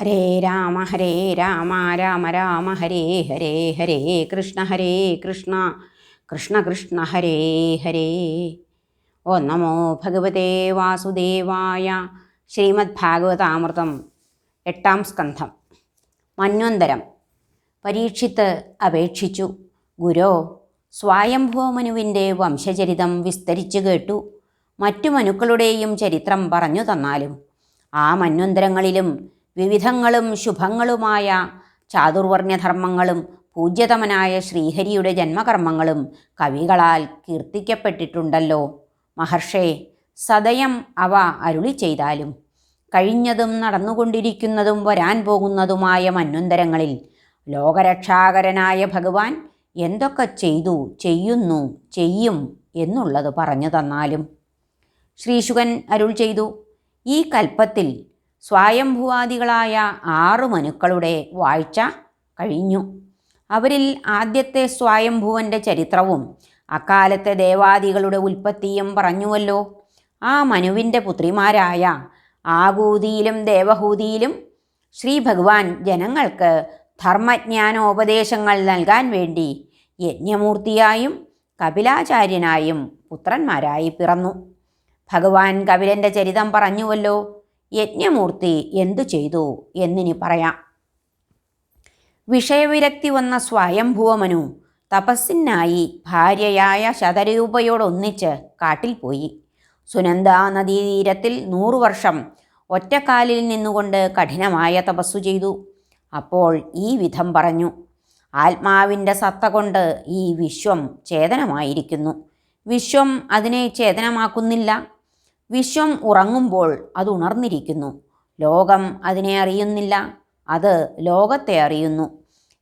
ഹരേ രാമ ഹരേ രാമ രാമ രാമ ഹരേ ഹരേ ഹരേ കൃഷ്ണ ഹരേ കൃഷ്ണ കൃഷ്ണ കൃഷ്ണ ഹരേ ഹരേ. ഓ നമോ ഭഗവതേ വാസുദേവായ ശ്രീമദ് ഭാഗവതാമൃതം എട്ടാം സ്കന്ധം. മന്വന്തരം. പരീക്ഷിത്ത് അപേക്ഷിച്ചു. ഗുരോ സ്വായംഭൂമനുവിന്റെ വംശചരിതം വിസ്തരിച്ചു കേട്ടു. മറ്റു മനുക്കളുടെയും ചരിത്രം പറഞ്ഞു തന്നാലും ആ മന്വന്തരങ്ങളിലും വിവിധങ്ങളും ശുഭങ്ങളുമായ ചാതുർവർണ്യധർമ്മങ്ങളും പൂജ്യതമനായ ശ്രീഹരിയുടെ ജന്മകർമ്മങ്ങളും കവികളാൽ കീർത്തിക്കപ്പെട്ടിട്ടുണ്ടല്ലോ. മഹർഷേ സദയം അവ അരുളി ചെയ്താലും കഴിഞ്ഞതും നടന്നുകൊണ്ടിരിക്കുന്നതും വരാൻ പോകുന്നതുമായ മന്വന്തരങ്ങളിൽ ലോകരക്ഷാകരനായ ഭഗവാൻ എന്തൊക്കെ ചെയ്തു ചെയ്യുന്നു ചെയ്യും എന്നുള്ളത് പറഞ്ഞു തന്നാലും ശ്രീശുകൻ അരുൾ ചെയ്തു ഈ കൽപ്പത്തിൽ സ്വായംഭുവാദികളായ ആറ് മനുക്കളുടെ വാഴ്ച കഴിഞ്ഞു. അവരിൽ ആദ്യത്തെ സ്വായംഭുവന്റെ ചരിത്രവും അക്കാലത്തെ ദേവാദികളുടെ ഉൽപ്പത്തിയും പറഞ്ഞുവല്ലോ. ആ മനുവിന്റെ പുത്രിമാരായ ആകൂതിയിലും ദേവഹൂതിയിലും ശ്രീ ഭഗവാൻ ജനങ്ങൾക്ക് ധർമ്മജ്ഞാനോപദേശങ്ങൾ നൽകാൻ വേണ്ടി യജ്ഞമൂർത്തിയായും കപിലാചാര്യനായും പുത്രന്മാരായി പിറന്നു. ഭഗവാൻ കപിലന്റെ ചരിതം പറഞ്ഞുവല്ലോ. യജ്ഞമൂർത്തി എന്തു ചെയ്തു എന്നിനി പറയാം. വിഷയവിരക്തി വന്ന സ്വയംഭുവമനു തപസ്സിനായി ഭാര്യയായ ശതരൂപയോടൊന്നിച്ച് കാട്ടിൽ പോയി. സുനന്ദാ നദീതീരത്തിൽ നൂറു വർഷം ഒറ്റക്കാലിൽ നിന്നുകൊണ്ട് കഠിനമായ തപസ്സു ചെയ്തു. അപ്പോൾ ഈ വിധം പറഞ്ഞു. ആത്മാവിന്റെ സത്ത കൊണ്ട് ഈ വിശ്വം ചേതനമായിരിക്കുന്നു. വിശ്വം അതിനെ ചേതനമാക്കുന്നില്ല. വിശ്വം ഉറങ്ങുമ്പോൾ അത് ഉണർന്നിരിക്കുന്നു. ലോകം അതിനെ അറിയുന്നില്ല അത് ലോകത്തെ അറിയുന്നു.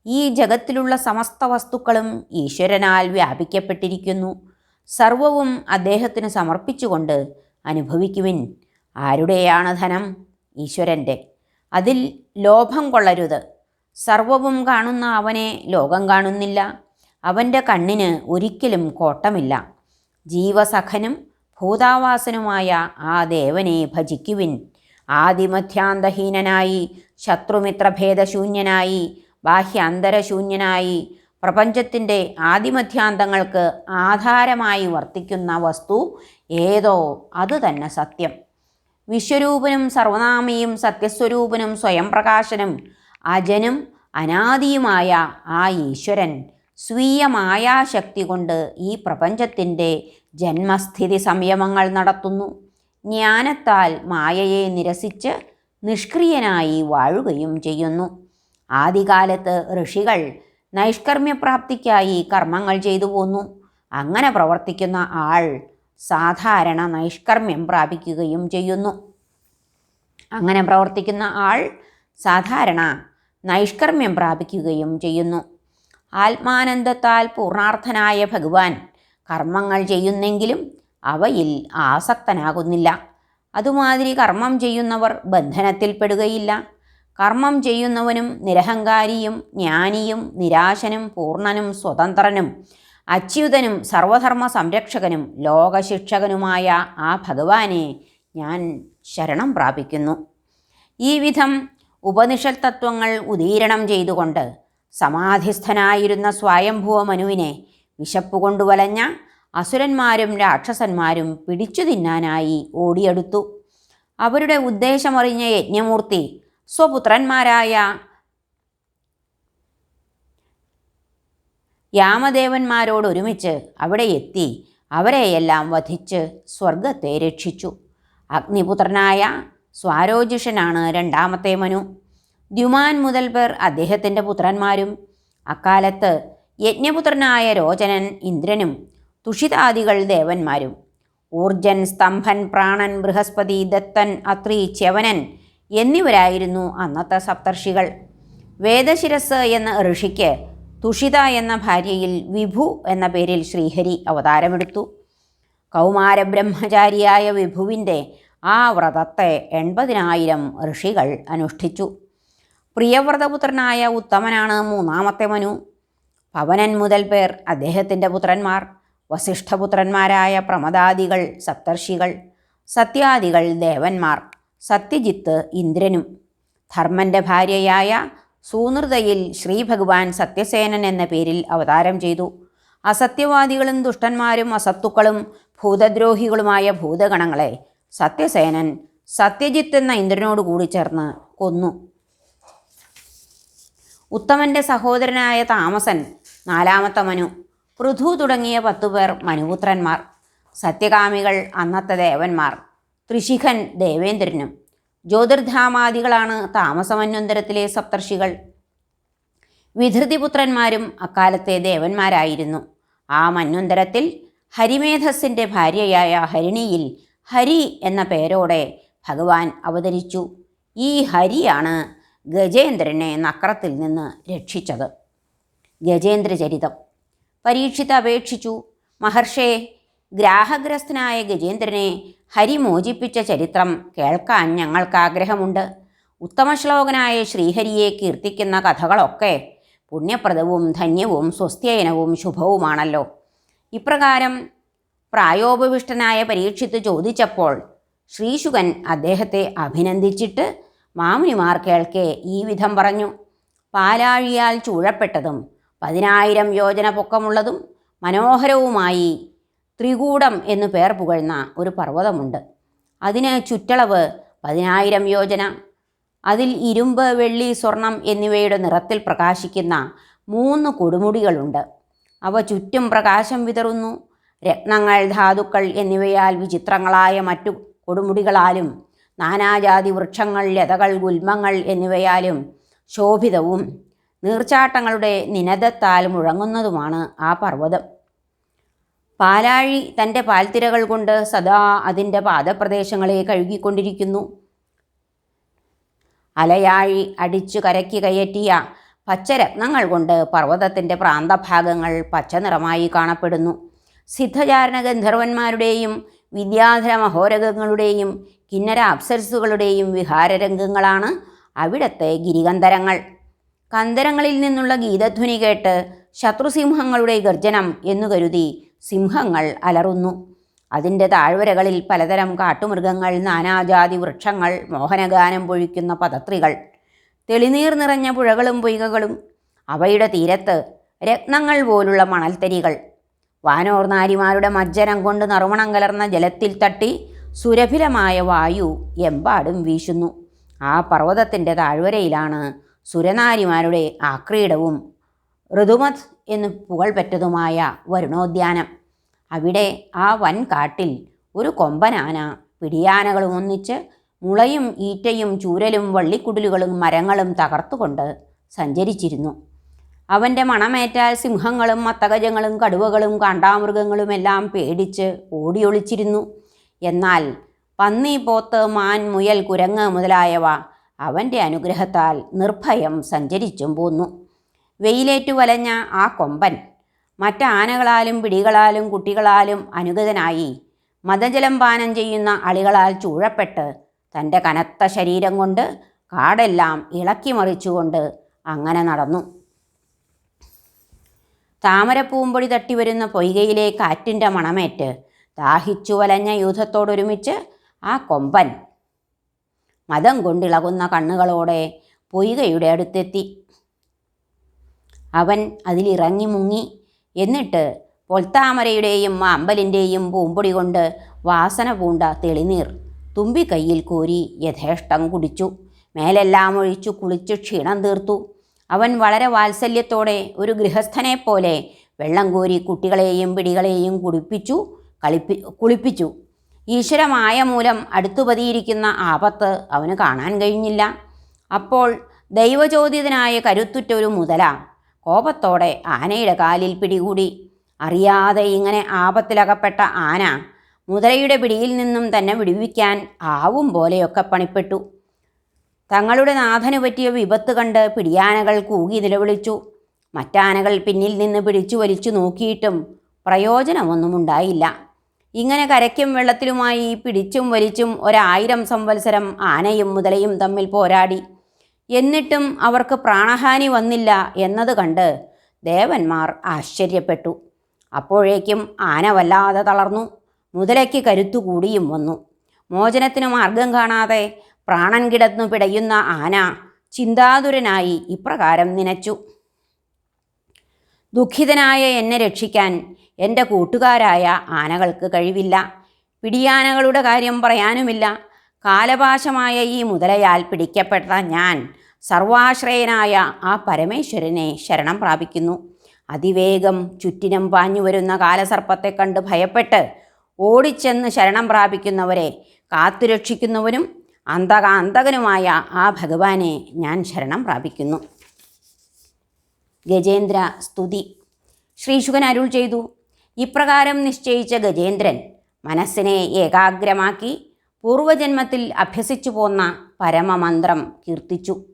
ഈ ജഗത്തിലുള്ള സമസ്ത വസ്തുക്കളും ഈശ്വരനാൽ വ്യാപിക്കപ്പെട്ടിരിക്കുന്നു. സർവവും അദ്ദേഹത്തിന് സമർപ്പിച്ചുകൊണ്ട് അനുഭവിക്കുവിൻ. ആരുടെയാണ് ധനം? ഈശ്വരന്റെ അതിൽ ലോഭം കൊള്ളരുത്. സർവവും കാണുന്ന അവനെ ലോകം കാണുന്നില്ല. അവന്റെ കണ്ണിന് ഒരിക്കലും കോട്ടമില്ല. ജീവസഖനും ഭൂതാവാസനുമായ ആ ദേവനെ ഭജിക്കുവിൻ. ആദിമധ്യാന്തഹീനനായി ശത്രുമിത്രഭേദശൂന്യനായി ബാഹ്യാന്തരശൂന്യനായി പ്രപഞ്ചത്തിന്റെ ആദിമധ്യാന്തങ്ങൾക്ക് ആധാരമായി വർത്തിക്കുന്ന വസ്തു ഏതോ അതുതന്നെ സത്യം. വിശ്വരൂപനും സർവനാമിയും സത്യസ്വരൂപനും സ്വയം പ്രകാശനും അജനും അനാദിയുമായ ആ ഈശ്വരൻ സ്വീയ മായാശക്തി കൊണ്ട് ഈ പ്രപഞ്ചത്തിന്റെ ജന്മസ്ഥിതി സംയമങ്ങൾ നടത്തുന്നു. ജ്ഞാനത്താൽ മായയെ നിരസിച്ച് നിഷ്ക്രിയനായി വാഴുകയും ചെയ്യുന്നു. ആദികാലത്ത് ഋഷികൾ നൈഷ്കർമ്മ്യപ്രാപ്തിക്കായി കർമ്മങ്ങൾ ചെയ്തു പോന്നു. അങ്ങനെ പ്രവർത്തിക്കുന്ന ആൾ സാധാരണ നൈഷ്കർമ്മ്യം പ്രാപിക്കുകയും ചെയ്യുന്നു. അങ്ങനെ പ്രവർത്തിക്കുന്ന ആൾ സാധാരണ നൈഷ്കർമ്മ്യം പ്രാപിക്കുകയും ചെയ്യുന്നു. ആത്മാനന്ദത്താൽ പൂർണാർത്ഥനായ ഭഗവാൻ കർമ്മങ്ങൾ ചെയ്യുന്നെങ്കിലും അവയിൽ ആസക്തനാകുന്നില്ല. അതുമാതിരി കർമ്മം ചെയ്യുന്നവർ ബന്ധനത്തിൽപ്പെടുകയില്ല. കർമ്മം ചെയ്യുന്നവനും നിരഹങ്കാരിയും ജ്ഞാനിയും നിരാശനും പൂർണനും സ്വതന്ത്രനും അച്യുതനും സർവധർമ്മ സംരക്ഷകനും ലോകശിക്ഷകനുമായ ആ ഭഗവാനെ ഞാൻ ശരണം പ്രാപിക്കുന്നു. ഈ വിധം ഉപനിഷത് തത്വങ്ങൾ ഉദീരണം ചെയ്തുകൊണ്ട് സമാധിസ്ഥനായിരുന്ന സ്വയംഭൂവ മനുവിനെ വിശപ്പ് കൊണ്ടുവലഞ്ഞ അസുരന്മാരും രാക്ഷസന്മാരും പിടിച്ചു തിന്നാനായി ഓടിയെടുത്തു. അവരുടെ ഉദ്ദേശമറിഞ്ഞ യജ്ഞമൂർത്തി സ്വപുത്രന്മാരായ യാമദേവന്മാരോടൊരുമിച്ച് അവിടെ എത്തി അവരെയെല്ലാം വധിച്ച് സ്വർഗത്തെ രക്ഷിച്ചു. അഗ്നിപുത്രനായ സ്വാരോജിഷനാണ് രണ്ടാമത്തെ മനു. ദ്യുമാൻ മുതൽ പേർ അദ്ദേഹത്തിന്റെ പുത്രന്മാരും അക്കാലത്ത് യജ്ഞപുത്രനായ രോചനൻ ഇന്ദ്രനും തുഷിതാദികൾ ദേവന്മാരും. ഊർജൻ സ്തംഭൻ പ്രാണൻ ബൃഹസ്പതി ദത്തൻ അത്രി ച്യവനൻ എന്നിവരായിരുന്നു അന്നത്തെ സപ്തർഷികൾ. വേദശിരസ് എന്ന ഋഷിക്ക് തുഷിത എന്ന ഭാര്യയിൽ വിഭു എന്ന പേരിൽ ശ്രീഹരി അവതാരമെടുത്തു. കൗമാരബ്രഹ്മചാരിയായ വിഭുവിന്റെ ആ വ്രതത്തെ എൺപതിനായിരം ഋഷികൾ അനുഷ്ഠിച്ചു. പ്രിയവ്രതപുത്രനായ ഉത്തമനാണ് മൂന്നാമത്തെ മനു. പവനൻ മുതൽ പേർ അദ്ദേഹത്തിന്റെ പുത്രന്മാർ. വസിഷ്ഠപുത്രന്മാരായ പ്രമദാദികൾ സപ്തർഷികൾ സത്യാദികൾ ദേവന്മാർ സത്യജിത്ത് ഇന്ദ്രനും. ധർമ്മന്റെ ഭാര്യയായ സൂനൃതയിൽ ശ്രീഭഗവാൻ സത്യസേനൻ എന്ന പേരിൽ അവതാരം ചെയ്തു. അസത്യവാദികളും ദുഷ്ടന്മാരും അസത്തുക്കളും ഭൂതദ്രോഹികളുമായ ഭൂതഗണങ്ങളെ സത്യസേനൻ സത്യജിത്ത് എന്ന ഇന്ദ്രനോട് കൂടി ചേർന്ന് കൊന്നു. ഉത്തമന്റെ സഹോദരനായ താമസൻ നാലാമത്തെ മനു. പൃഥു തുടങ്ങിയ പത്തുപേർ മനുപുത്രന്മാർ. സത്യകാമികൾ അന്നത്തെ ദേവന്മാർ. ത്രിശിഖൻ ദേവേന്ദ്രനും. ജ്യോതിർധാമാദികളാണ് താമസമന്വന്തരത്തിലെ സപ്തർഷികൾ. വിധൃതിപുത്രന്മാരും അക്കാലത്തെ ദേവന്മാരായിരുന്നു. ആ മന്വന്തരത്തിൽ ഹരിമേധസ്സിന്റെ ഭാര്യയായ ഹരിണിയിൽ ഹരി എന്ന പേരോടെ ഭഗവാൻ അവതരിച്ചു. ഈ ഹരിയാണ് ഗജേന്ദ്രനെ നക്രത്തിൽ നിന്ന് രക്ഷിച്ചത്. ഗജേന്ദ്രചരിതം. പരീക്ഷിത് അപേക്ഷിച്ചു മഹർഷേ ഗ്രാഹഗ്രസ്തനായ ഗജേന്ദ്രനെ ഹരി മോചിപ്പിച്ച ചരിത്രം കേൾക്കാൻ ഞങ്ങൾക്ക് ആഗ്രഹമുണ്ട് ഉത്തമശ്ലോകനായ ശ്രീഹരിയെ കീർത്തിക്കുന്ന കഥകളൊക്കെ പുണ്യപ്രദവും ധന്യവും സ്വസ്ഥ്യനവും ശുഭവുമാണല്ലോ. ഇപ്രകാരം പ്രായോപവിഷ്ടനായ പരീക്ഷിത്ത് ചോദിച്ചപ്പോൾ ശ്രീശുകൻ അദ്ദേഹത്തെ അഭിനന്ദിച്ചിട്ട് മാമുനിമാർ കേൾക്കെ ഈ വിധം പറഞ്ഞു. പാലാഴിയാൽ ചൂഴപ്പെട്ടതും പതിനായിരം യോജന പൊക്കമുള്ളതും മനോഹരവുമായി ത്രികൂടം എന്നു പേർ പുകഴ്ന്ന ഒരു പർവതമുണ്ട്. അതിന് ചുറ്റളവ് പതിനായിരം യോജന അതിൽ ഇരുമ്പ് വെള്ളി സ്വർണം എന്നിവയുടെ നിറത്തിൽ പ്രകാശിക്കുന്ന മൂന്ന് കൊടുമുടികളുണ്ട്. അവ ചുറ്റും പ്രകാശം വിതറുന്നു. രത്നങ്ങൾ ധാതുക്കൾ എന്നിവയാൽ വിചിത്രങ്ങളായ മറ്റു കൊടുമുടികളാലും നാനാജാതി വൃക്ഷങ്ങൾ ലതകൾ ഗുൽമങ്ങൾ എന്നിവയാലും ശോഭിതവും നീർച്ചാട്ടങ്ങളുടെ നിനദത്താൽ മുഴങ്ങുന്നതുമാണ് ആ പർവതം. പാലാഴി തന്റെ പാൽത്തിരകൾ കൊണ്ട് സദാ അതിന്റെ പാദപ്രദേശങ്ങളെ കഴുകിക്കൊണ്ടിരിക്കുന്നു. അലയാഴി അടിച്ചു കരക്കി കയറ്റിയ പച്ചരത്നങ്ങൾ കൊണ്ട് പർവതത്തിന്റെ പ്രാന്തഭാഗങ്ങൾ പച്ച നിറമായി കാണപ്പെടുന്നു. സിദ്ധചാരണ ഗന്ധർവന്മാരുടെയും വിദ്യാധര മഹോരകങ്ങളുടെയും കിന്നര അപ്സരസുകളുടെയും വിഹാരരംഗങ്ങളാണ് അവിടത്തെ ഗിരികന്ധരങ്ങൾ കന്തരങ്ങളിൽ നിന്നുള്ള ഗീതധ്വനി കേട്ട് ശത്രുസിംഹങ്ങളുടെ ഗർജനം എന്നു കരുതി സിംഹങ്ങൾ അലറുന്നു. അതിന്റെ താഴ്വരകളിൽ പലതരം കാട്ടുമൃഗങ്ങൾ നാനാജാതി വൃക്ഷങ്ങൾ മോഹനഗാനം പൊഴിക്കുന്ന പദത്രികൾ തെളിനീർ നിറഞ്ഞ പുഴകളും പൊയ്കകളും അവയുടെ തീരത്ത് രത്നങ്ങൾ പോലുള്ള മണൽത്തരികൾ വാനോർനാരിമാരുടെ മജ്ജനം കൊണ്ട് നറുമണം കലർന്ന ജലത്തിൽ തട്ടി സുരഭിലമായ വായു എമ്പാടും വീശുന്നു. ആ പർവതത്തിന്റെ താഴ്വരയിലാണ് സുരനാരിമാരുടെ ആക്രീഡവും ഋതുമത് എന്ന് പുകൾപെറ്റതുമായ വരുണോദ്യാനം. അവിടെ ആ വൻകാട്ടിൽ ഒരു കൊമ്പനാന പിടിയാനകളും ഒന്നിച്ച് മുളയും ഈറ്റയും ചൂരലും വള്ളിക്കുടലുകളും മരങ്ങളും തകർത്തുകൊണ്ട് സഞ്ചരിച്ചിരുന്നു. അവന്റെ മണമേറ്റാൽ സിംഹങ്ങളും മത്തകജങ്ങളും കടുവകളും കാണ്ടാമൃഗങ്ങളുമെല്ലാം പേടിച്ച് ഓടിയൊളിച്ചിരുന്നു. എന്നാൽ പന്നി പോത്ത് മാൻ മുയൽ കുരങ്ങ് മുതലായവ അവന്റെ അനുഗ്രഹത്താൽ നിർഭയം സഞ്ചരിച്ചും പോന്നു. വെയിലേറ്റു വലഞ്ഞ ആ കൊമ്പൻ മറ്റാനകളാലും പിടികളാലും കുട്ടികളാലും അനുഗതനായി മതജലം പാനം ചെയ്യുന്ന അളികളാൽ ചൂഴപ്പെട്ട് തന്റെ കനത്ത ശരീരം കൊണ്ട് കാടെല്ലാം ഇളക്കി മറിച്ചുകൊണ്ട് അങ്ങനെ നടന്നു. താമരപ്പൂമ്പൊടി തട്ടിവരുന്ന പൊയ്കയിലെ കാറ്റിന്റെ മണമേറ്റ് ദാഹിച്ചു വലഞ്ഞ യൂഥത്തോടൊരുമിച്ച് ആ കൊമ്പൻ മതം കൊണ്ടിളകുന്ന കണ്ണുകളോടെ പൊയ്കയുടെ അടുത്തെത്തി. അവൻ അതിലിറങ്ങി മുങ്ങി. എന്നിട്ട് പൊൽത്താമരയുടെയും അമ്പലിന്റെയും പൂമ്പൊടി കൊണ്ട് വാസന പൂണ്ട തെളിനീർ തുമ്പിക്കൈയിൽ കോരി യഥേഷ്ടം കുടിച്ചു. മേലെല്ലാം ഒഴിച്ചു കുളിച്ച് ക്ഷീണം തീർത്തു. അവൻ വളരെ വാത്സല്യത്തോടെ ഒരു ഗൃഹസ്ഥനെ പോലെ വെള്ളം കോരി കുട്ടികളെയും പിടികളെയും കുടിപ്പിച്ചു കളിപ്പി കുളിപ്പിച്ചു. ഈശ്വരമായ മൂലം അടുത്തുപതിയിരിക്കുന്ന ആപത്ത് അവന് കാണാൻ കഴിഞ്ഞില്ല. അപ്പോൾ ദൈവചോദിതനായ കരുത്തുറ്റൊരു മുതല കോപത്തോടെ ആനയുടെ കാലിൽ പിടികൂടി. അറിയാതെ ഇങ്ങനെ ആപത്തിലകപ്പെട്ട ആന മുതലയുടെ പിടിയിൽ നിന്നും തന്നെ വിടുവിക്കാൻ ആവും പോലെയൊക്കെ പണിപ്പെട്ടു. തങ്ങളുടെ നാഥന് പറ്റിയ വിപത്ത് കണ്ട് പിടിയാനകൾ കൂകി നിലവിളിച്ചു. മറ്റാനകൾ പിന്നിൽ നിന്ന് പിടിച്ചു വലിച്ചു നോക്കിയിട്ടും പ്രയോജനമൊന്നും ഉണ്ടായില്ല ഇങ്ങനെ കരയ്ക്കും വെള്ളത്തിലുമായി പിടിച്ചും വലിച്ചും ഒരായിരം സംവത്സരം ആനയും മുതലയും തമ്മിൽ പോരാടി. എന്നിട്ടും അവർക്ക് പ്രാണഹാനി വന്നില്ല എന്നത് കണ്ട് ദേവന്മാർ ആശ്ചര്യപ്പെട്ടു. അപ്പോഴേക്കും ആന വല്ലാതെ തളർന്നു. മുതലയ്ക്ക് കരുത്തുകൂടിയും വന്നു. മോചനത്തിന് മാർഗം കാണാതെ പ്രാണൻ കിടന്നു പിടയുന്ന ആന ചിന്താതുരനായി ഇപ്രകാരം നനച്ചു. ദുഃഖിതനായ എന്നെ രക്ഷിക്കാൻ എന്റെ കൂട്ടുകാരായ ആനകൾക്ക് കഴിവില്ല. പിടിയാനകളുടെ കാര്യം പറയാനുമില്ല. കാലപാശമായ ഈ മുതലയാൽ പിടിക്കപ്പെട്ട ഞാൻ സർവാശ്രയനായ ആ പരമേശ്വരനെ ശരണം പ്രാപിക്കുന്നു. അതിവേഗം ചുറ്റിനും പാഞ്ഞു വരുന്ന കാലസർപ്പത്തെ കണ്ട് ഭയപ്പെട്ട് ഓടിച്ചെന്ന് ശരണം പ്രാപിക്കുന്നവരെ കാത്തുരക്ഷിക്കുന്നവനും അന്തകാന്തകനുമായ ആ ഭഗവാനെ ഞാൻ ശരണം പ്രാപിക്കുന്നു. ഗജേന്ദ്ര സ്തുതി. ശ്രീശുഖൻ അരുൾ ചെയ്തു. ഇപ്രകാരം നിശ്ചയിച്ച ഗജേന്ദ്രൻ മനസ്സിനെ ഏകാഗ്രമാക്കി പൂർവജന്മത്തിൽ അഭ്യസിച്ചു പോന്ന പരമമന്ത്രം കീർത്തിച്ചു.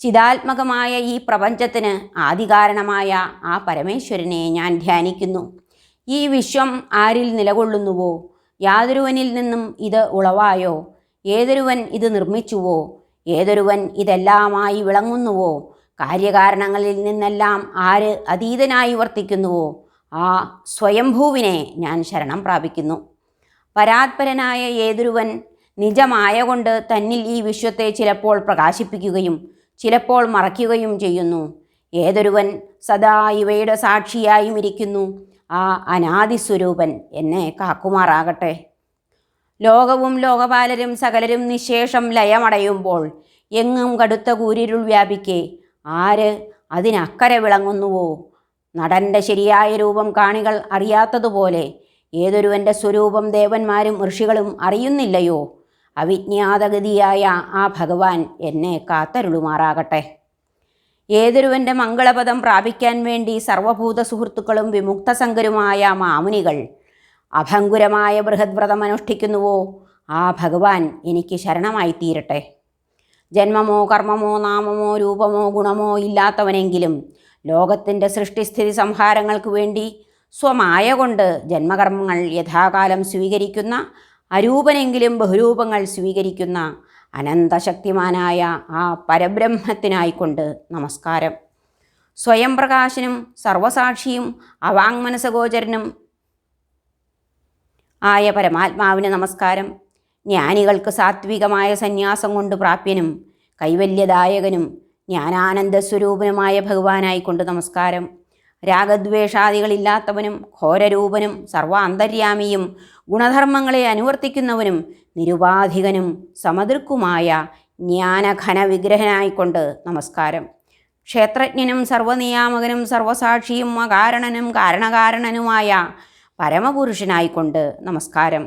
ചിതാത്മകമായ ഈ പ്രപഞ്ചത്തിന് ആദികാരണമായ ആ പരമേശ്വരനെ ഞാൻ ധ്യാനിക്കുന്നു. ഈ വിശ്വം ആരിൽ നിലകൊള്ളുന്നുവോ? യാതൊരുവനിൽ നിന്നും ഇത് ഉളവായോ? ഏതൊരുവൻ ഇത് നിർമ്മിച്ചുവോ? ഏതൊരുവൻ ഇതെല്ലാമായി വിളങ്ങുന്നുവോ? കാര്യകാരണങ്ങളിൽ നിന്നെല്ലാം ആര് അതീതനായി വർത്തിക്കുന്നുവോ? ആ സ്വയംഭൂവിനെ ഞാൻ ശരണം പ്രാപിക്കുന്നു. പരാത്പരനായ ഏതൊരുവൻ നിജമായ കൊണ്ട് തന്നിൽ ഈ വിശ്വത്തെ ചിലപ്പോൾ പ്രകാശിപ്പിക്കുകയും ചിലപ്പോൾ മറയ്ക്കുകയും ചെയ്യുന്നു. ഏതൊരുവൻ സദാ ഇവയുടെ സാക്ഷിയായും ഇരിക്കുന്നു. ആ അനാദിസ്വരൂപൻ എന്നെ കാക്കുമാറാകട്ടെ. ലോകവും ലോകപാലരും സകലരും നിശേഷം ലയമടയുമ്പോൾ എങ്ങും കടുത്ത കൂരിരുൾ വ്യാപിക്കെ ആര് അതിനക്കരെ വിളങ്ങുന്നുവോ? നടന്റെ ശരിയായ രൂപം കാണികൾ അറിയാത്തതുപോലെ ഏതൊരുവന്റെ സ്വരൂപം ദേവന്മാരും ഋഷികളും അറിയുന്നില്ലയോ? അവിജ്ഞാതഗതിയായ ആ ഭഗവാൻ എന്നെ കാത്തരുളുമാറാകട്ടെ. ഏതൊരുവന്റെ മംഗളപദം പ്രാപിക്കാൻ വേണ്ടി സർവഭൂത സുഹൃത്തുക്കളും വിമുക്തസംഗരുമായ മാമുനികൾ അഭങ്കുരമായ ബൃഹദ്വ്രതം അനുഷ്ഠിക്കുന്നുവോ? ആ ഭഗവാൻ എനിക്ക് ശരണമായി തീരട്ടെ ജന്മമോ കർമ്മമോ നാമമോ രൂപമോ ഗുണമോ ഇല്ലാത്തവനെങ്കിലും ലോകത്തിന്റെ സൃഷ്ടിസ്ഥിതി സംഹാരങ്ങൾക്ക് വേണ്ടി സ്വമായ കൊണ്ട് ജന്മകർമ്മങ്ങൾ യഥാകാലം സ്വീകരിക്കുന്ന അരൂപനെങ്കിലും ബഹുരൂപങ്ങൾ സ്വീകരിക്കുന്ന അനന്തശക്തിമാനായ ആ പരബ്രഹ്മത്തിനായിക്കൊണ്ട് നമസ്കാരം. സ്വയം പ്രകാശനും സർവസാക്ഷിയും അവാങ്മനസഗോചരനും ആയ പരമാത്മാവിന് നമസ്കാരം. ജ്ഞാനികൾക്ക് സാത്വികമായ സന്യാസം കൊണ്ട് പ്രാപ്യനും കൈവല്യദായകനും ജ്ഞാനാനന്ദ സ്വരൂപനുമായ ഭഗവാനായിക്കൊണ്ട് നമസ്കാരം. രാഗദ്വേഷാദികളില്ലാത്തവനും ഘോരരൂപനും സർവാന്തര്യാമിയും ഗുണധർമ്മങ്ങളെ അനുവർത്തിക്കുന്നവനും നിരുപാധികനും സമതൃക്കുമായ ജ്ഞാനഘന വിഗ്രഹനായിക്കൊണ്ട് നമസ്കാരം. ക്ഷേത്രജ്ഞനും സർവനിയാമകനും സർവസാക്ഷിയും അകാരണനും കാരണകാരണനുമായ പരമപുരുഷനായിക്കൊണ്ട് നമസ്കാരം.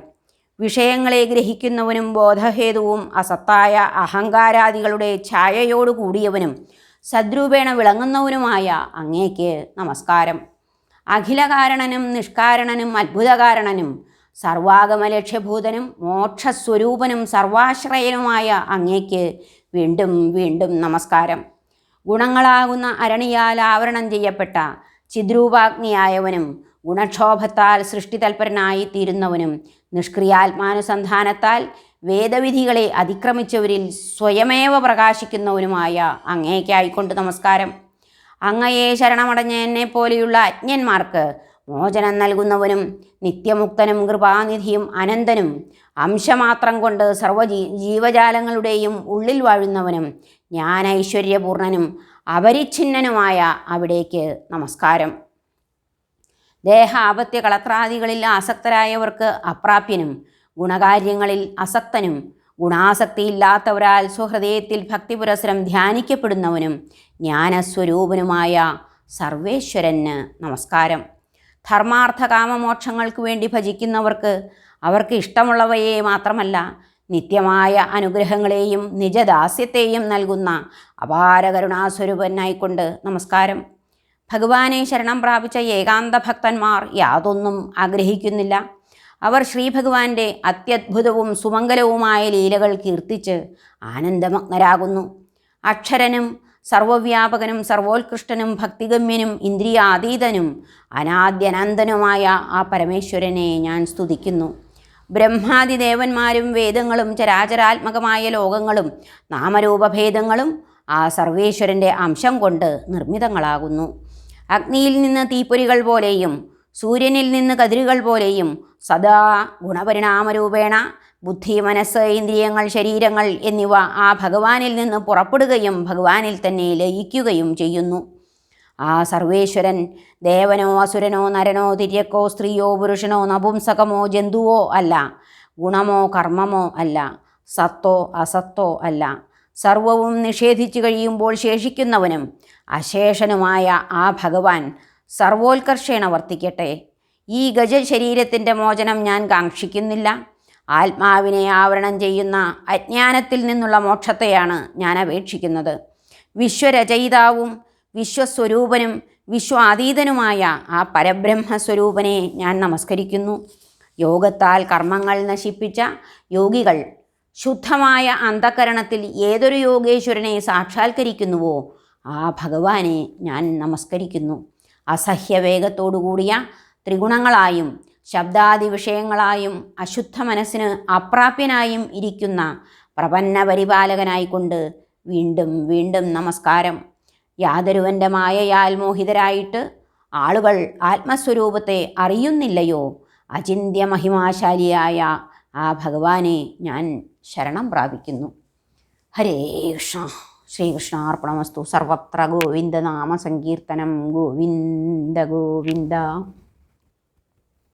വിഷയങ്ങളെ ഗ്രഹിക്കുന്നവനും ബോധഹേതുവും അസത്തായ അഹങ്കാരാദികളുടെ ഛായയോടു കൂടിയവനും സദ്രൂപേണ വിളങ്ങുന്നവനുമായ അങ്ങേക്ക് നമസ്കാരം. അഖിലകാരണനും നിഷ്കാരണനും അത്ഭുതകാരണനും സർവാഗമലക്ഷ്യഭൂതനും മോക്ഷസ്വരൂപനും സർവാശ്രയനുമായ അങ്ങേക്ക് വീണ്ടും വീണ്ടും നമസ്കാരം. ഗുണങ്ങളാകുന്ന അരണിയാൽ ആവരണം ചെയ്യപ്പെട്ട ചിദ്രൂപാഗ്നിയായവനും ഗുണക്ഷോഭത്താൽ സൃഷ്ടിതൽപരനായി തീരുന്നവനും നിഷ്ക്രിയാത്മാനുസന്ധാനത്താൽ വേദവിധികളെ അതിക്രമിച്ചവരിൽ സ്വയമേവ പ്രകാശിക്കുന്നവനുമായ അങ്ങേക്കായിക്കൊണ്ട് നമസ്കാരം. അങ്ങയെ ശരണമടഞ്ഞ പോലെയുള്ള അജ്ഞന്മാർക്ക് മോചനം നൽകുന്നവനും നിത്യമുക്തനും കൃപാനിധിയും അനന്തനും അംശമാത്രം കൊണ്ട് സർവജീ ജീവജാലങ്ങളുടെയും ഉള്ളിൽ വാഴുന്നവനും ജ്ഞാനൈശ്വര്യപൂർണനും അപരിച്ഛിന്നനുമായ അവിടേക്ക് നമസ്കാരം. ദേഹാപത്യ കളത്രാദികളിൽ ആസക്തരായവർക്ക് അപ്രാപ്യനും ഗുണകാര്യങ്ങളിൽ അസക്തനും ഗുണാസക്തിയില്ലാത്തവരാൽ സ്വഹൃദയത്തിൽ ഭക്തിപുരസരം ധ്യാനിക്കപ്പെടുന്നവനും ജ്ഞാനസ്വരൂപനുമായ സർവേശ്വരന് നമസ്കാരം. ധർമാർത്ഥ കാമമോക്ഷങ്ങൾക്ക് വേണ്ടി ഭജിക്കുന്നവർക്ക് അവർക്ക് ഇഷ്ടമുള്ളവയെ മാത്രമല്ല നിത്യമായ അനുഗ്രഹങ്ങളെയും നിജദാസ്യത്തെയും നൽകുന്ന അപാരകരുണാസ്വരൂപനായിക്കൊണ്ട് നമസ്കാരം. ഭഗവാനെ ശരണം പ്രാപിച്ച ഏകാന്ത ഭക്തന്മാർ യാതൊന്നും ആഗ്രഹിക്കുന്നില്ല. അവർ ശ്രീഭഗവാന്റെ അത്യത്ഭുതവും സുമംഗലവുമായ ലീലകൾ കീർത്തിച്ച് ആനന്ദമഗ്നരാകുന്നു. അക്ഷരനും സർവവ്യാപകനും സർവോത്കൃഷ്ടനും ഭക്തിഗമ്യനും ഇന്ദ്രിയാതീതനും അനാദ്യനന്ദനുമായ ആ പരമേശ്വരനെ ഞാൻ സ്തുതിക്കുന്നു. ബ്രഹ്മാദി ദേവന്മാരും വേദങ്ങളും ചരാചരാത്മകമായ ലോകങ്ങളും നാമരൂപഭേദങ്ങളും ആ സർവേശ്വരന്റെ അംശം കൊണ്ട് നിർമ്മിതങ്ങളാകുന്നു. അഗ്നിയിൽ നിന്ന് തീപ്പൊരികൾ പോലെയും സൂര്യനിൽ നിന്ന് കതിരുകൾ പോലെയും സദാ ഗുണപരിണാമരൂപേണ ബുദ്ധി മനസ്സ് ഇന്ദ്രിയങ്ങൾ ശരീരങ്ങൾ എന്നിവ ആ ഭഗവാനിൽ നിന്ന് പുറപ്പെടുകയും ഭഗവാനിൽ തന്നെ ലയിക്കുകയും ചെയ്യുന്നു. ആ സർവേശ്വരൻ ദേവനോ അസുരനോ നരനോ തിര്യക്കോ സ്ത്രീയോ പുരുഷനോ നപുംസകമോ ജന്തുവോ അല്ല. ഗുണമോ കർമ്മമോ അല്ല. സത്തോ അസത്തോ അല്ല. സർവവും നിഷേധിച്ചു കഴിയുമ്പോൾ ശേഷിക്കുന്നവനും അശേഷനുമായ ആ ഭഗവാൻ സർവോത്കർഷേണ വർത്തിക്കട്ടെ. ഈ ഗജ ശരീരത്തിന്റെ മോചനം ഞാൻ കാക്ഷിക്കുന്നില്ല. ആത്മാവിനെ ആവരണം ചെയ്യുന്ന അജ്ഞാനത്തിൽ നിന്നുള്ള മോക്ഷത്തെയാണ് ഞാൻ അപേക്ഷിക്കുന്നത്. വിശ്വരചയിതാവും വിശ്വസ്വരൂപനും വിശ്വാതീതനുമായ ആ പരബ്രഹ്മസ്വരൂപനെ ഞാൻ നമസ്കരിക്കുന്നു. യോഗത്താൽ കർമ്മങ്ങൾ നശിപ്പിച്ച യോഗികൾ ശുദ്ധമായ അന്ധകരണത്തിൽ ഏതൊരു യോഗേശ്വരനെ സാക്ഷാത്കരിക്കുന്നുവോ ആ ഭഗവാനെ ഞാൻ നമസ്കരിക്കുന്നു. അസഹ്യവേഗത്തോടുകൂടിയ ത്രിഗുണങ്ങളായും ശബ്ദാദി വിഷയങ്ങളായും അശുദ്ധ മനസ്സിന് അപ്രാപ്യനായും ഇരിക്കുന്ന പ്രപന്ന പരിപാലകനായിക്കൊണ്ട് വീണ്ടും വീണ്ടും നമസ്കാരം. യാതൊരുവന്റെ മായയാൽ മോഹിതരായിട്ട് ആളുകൾ ആത്മസ്വരൂപത്തെ അറിയുന്നില്ലയോ? അചിന്യ മഹിമാശാലിയായ ആ ഭഗവാനെ ഞാൻ ശരണം പ്രാപിക്കുന്നു. ഹരേ കൃഷ്ണ. ശ്രീകൃഷ്ണാർപ്പണമസ്തു സർവത്ര ഗോവിന്ദനാമ സങ്കീർത്തനം. ഗോവിന്ദ ഗോവിന്ദ.